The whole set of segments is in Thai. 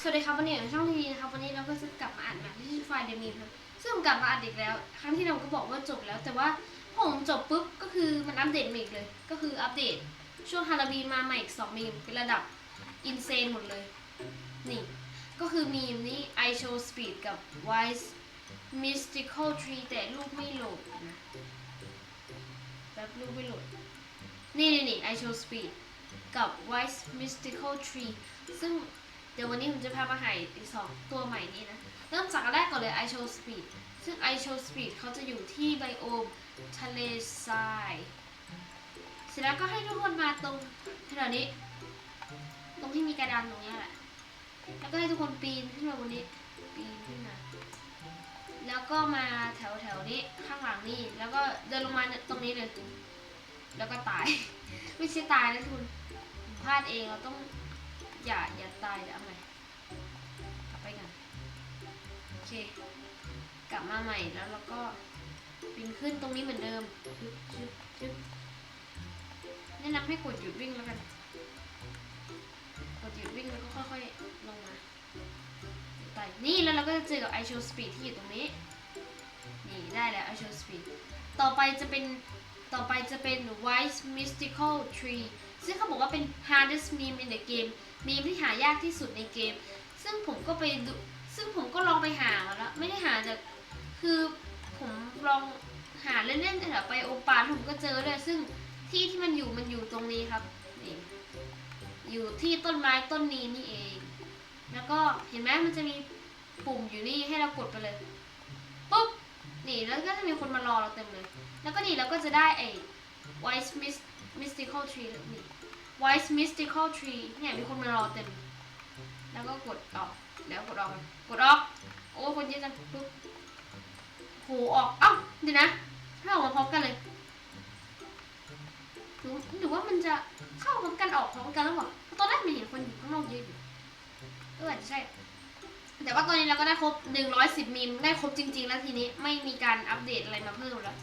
สวัสดีครับวันนี้อยู่ช่องทีนะครับวันนี้เราก็จะกลับมาอ่านแบบที่ชื่อไฟล์เดมีครับซึ่งผมกลับมาอ่านอีกแล้ว ครั้งที่เราก็บอกว่าจบแล้ว แต่ว่าผมจบปุ๊บก็คือมันอัปเดตมาอีกเลย ก็คืออัปเดต ช่วงฮาโลวีนมาใหม่อีกสองมีมเป็นระดับอินเซนหมดเลย นี่ ก็คือมีมนี้ I show speed กับ wise mystical tree แต่รูปไม่โหลดนะแบบรูปไม่โหลด นี่นี่นี่ I show speed กับ wise mystical tree ซึ่ง ดี๋ยววันนี้ผมจะพามาหาอีกสองตัวใหม่นี้นะ เริ่มจากแรกก่อนเลย I show speed ซึ่ง I show speed เขาจะอยู่ที่ไบโอมทะเลทราย เสร็จแล้วก็ให้ทุกคนมาตรงแถวนี้ ตรงที่มีกระดานตรงนี้แหละ แล้วก็ให้ทุกคนปีนขึ้นมาบนนี้ ปีนขึ้นมา แล้วก็มาแถวแถวนี้ข้างหลังนี่ แล้วก็เดินลงมาตรงนี้เลย แล้วก็ตาย ไม่ใช่ตายนะทุกคนพลาดเองเราต้อง อย่าอย่าตายเดี๋ยวเอาใหม่กลับไปกันโอเค กลับมาใหม่แล้วเราก็ปีนขึ้นตรงนี้เหมือนเดิมชึบชึบชึบแนะนำให้กดหยุดวิ่งแล้วกัน กดหยุดวิ่งแล้วก็ค่อยๆลงมาไปนี่แล้วเราก็จะเจอกับ I show speed ที่อยู่ตรงนี้ นี่ได้แล้ว I show speed ต่อไปจะเป็นต่อไปจะเป็น wise mystical tree ซึ่งเขาบอกว่าเป็น hardest meme in the game มีมที่หายากที่สุดในเกม ซึ่งผมก็ไปดูซึ่งผมก็ลองไปหามาแล้ว ไม่ได้หาจากคือผมลองหาเล่นๆแถวไปโอปาผมก็เจอเลย ซึ่งที่ที่มันอยู่มันอยู่ตรงนี้ครับนี่อยู่ที่ต้นไม้ต้นนี้นี่เอง แล้วก็เห็นไหมมันจะมีปุ่มอยู่นี่ให้เรากดไปเลยปุ๊บนี่แล้วก็จะมีคนมารอเราเต็มเลย แล้วก็นี่เราก็จะได้ไอ้ White Mist Mystical Tree นี่ White Mystical Tree เนี่ยมีคนมารอเต็ม แล้วก็กดออกเดี๋ยวกดออกกดออก โอ้คนเยอะจังปุ๊บโหออกเอ้าเดี๋ยวนะถ้าออกมาพร้อมกันเลยหรือหรือว่ามันจะเข้าพร้อมกันออกพร้อมกันแล้วเหรอตอนแรกมันเห็นคนอยู่ข้างนอกเยอะอยู่เอออาจจะใช่ แต่ว่าตอนนี้เราก็ได้ครบ 110มีมได้ครบจริง ๆ แล้วทีนี้ไม่มีการอัปเดตอะไรมาเพิ่มแล้ว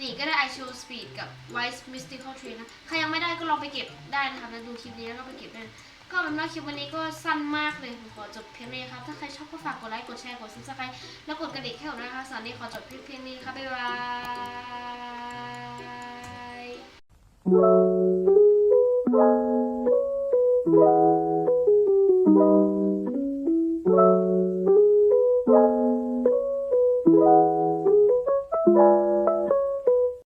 นี่ก็ได้ I Choose Speed กับ Wise Mystical Tree นะ ใครยังไม่ได้ก็ลองไปเก็บได้นะคะแล้วดูคลิปนี้แล้วก็ไปเก็บได้ ก็เป็นว่าคลิปวันนี้ก็สั้นมากเลยขอจบเพียงนี้ครับ ถ้าใครชอบก็ฝากกดไลค์ กดแชร์ กดซับสไครต์แล้วกดกระดิ่งให้ผมด้วยนะคะสำหรับวันนี้ขอจบคลิปเพียงนี้ครับบ๊ายบาย